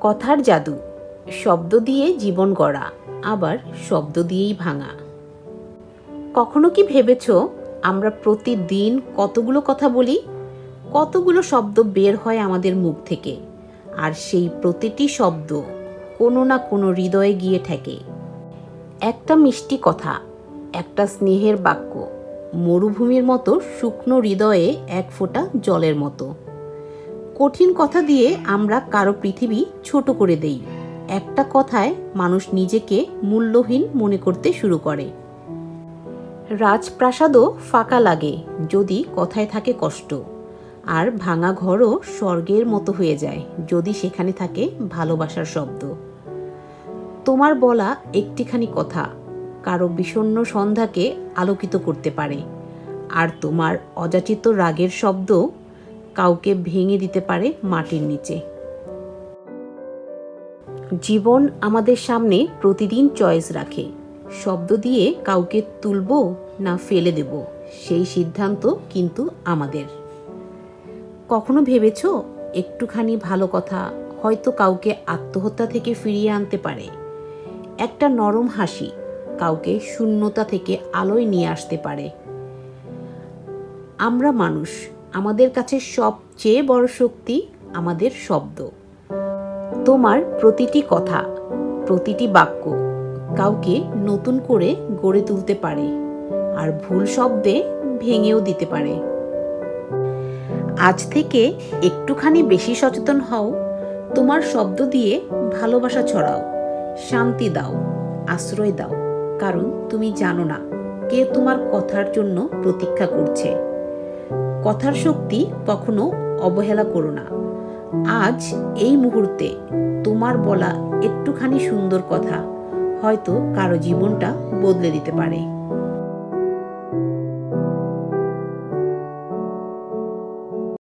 কথার জাদু, শব্দ দিয়ে জীবন গড়া, আবার শব্দ দিয়েই ভাঙা। কখনো কি ভেবেছ আমরা প্রতিদিন কতগুলো কথা বলি? কতগুলো শব্দ বের হয় আমাদের মুখ থেকে? আর সেই প্রতিটি শব্দ কোনো না কোনো হৃদয়ে গিয়ে ঠেকে। একটা মিষ্টি কথা, একটা স্নেহের বাক্য, মরুভূমির মতো শুকনো হৃদয়ে এক ফোঁটা জলের মতো। কঠিন কথা দিয়ে আমরা কারও পৃথিবী ছোট করে দেই। একটা কথায় মানুষ নিজেকে মূল্যহীন মনে করতে শুরু করে। রাজপ্রাসাদও ফাঁকা লাগে যদি কথায় থাকে কষ্ট। আর ভাঙা ঘরও স্বর্গের মতো হয়ে যায় যদি সেখানে থাকে ভালোবাসার শব্দ। তোমার বলা একটিখানি কথা কারও বিষণ্ণ সন্ধ্যাকে আলোকিত করতে পারে। আর তোমার অযাচিত রাগের শব্দ কাউকে ভেঙে দিতে পারে মাটির নিচে। জীবন আমাদের সামনে প্রতিদিন চয়েস রাখে। শব্দ দিয়ে কাউকে তুলব না ফেলে দেব, সেই সিদ্ধান্ত কিন্তু আমাদের। কখনো ভেবেছ, একটুখানি ভালো কথা, হয়তো কাউকে আত্মহত্যা থেকে ফিরিয়ে আনতে পারে। একটা নরম হাসি কাউকে শূন্যতা থেকে আলোয় নিয়ে আসতে পারে। আমরা মানুষ আমাদের কাছে সবচেয়ে বড় শক্তি আমাদের শব্দ। তোমার প্রতিটি কথা, প্রতিটি বাক্য কাউকে নতুন করে গড়ে তুলতে পারে আর ভুল শব্দে ভেঙেও দিতে পারে। আজ থেকে একটুখানি বেশি সচেতন হও, তোমার শব্দ দিয়ে ভালোবাসা ছড়াও, শান্তি দাও, আশ্রয় দাও, কারণ তুমি জানো না কে তোমার কথার জন্য প্রতীক্ষা করছে। কথার শক্তি কখনো অবহেলা করো না। আজ এই মুহূর্তে তোমার বলা একটুখানি সুন্দর কথা, হয়তো কারও জীবনটা বদলে দিতে পারে।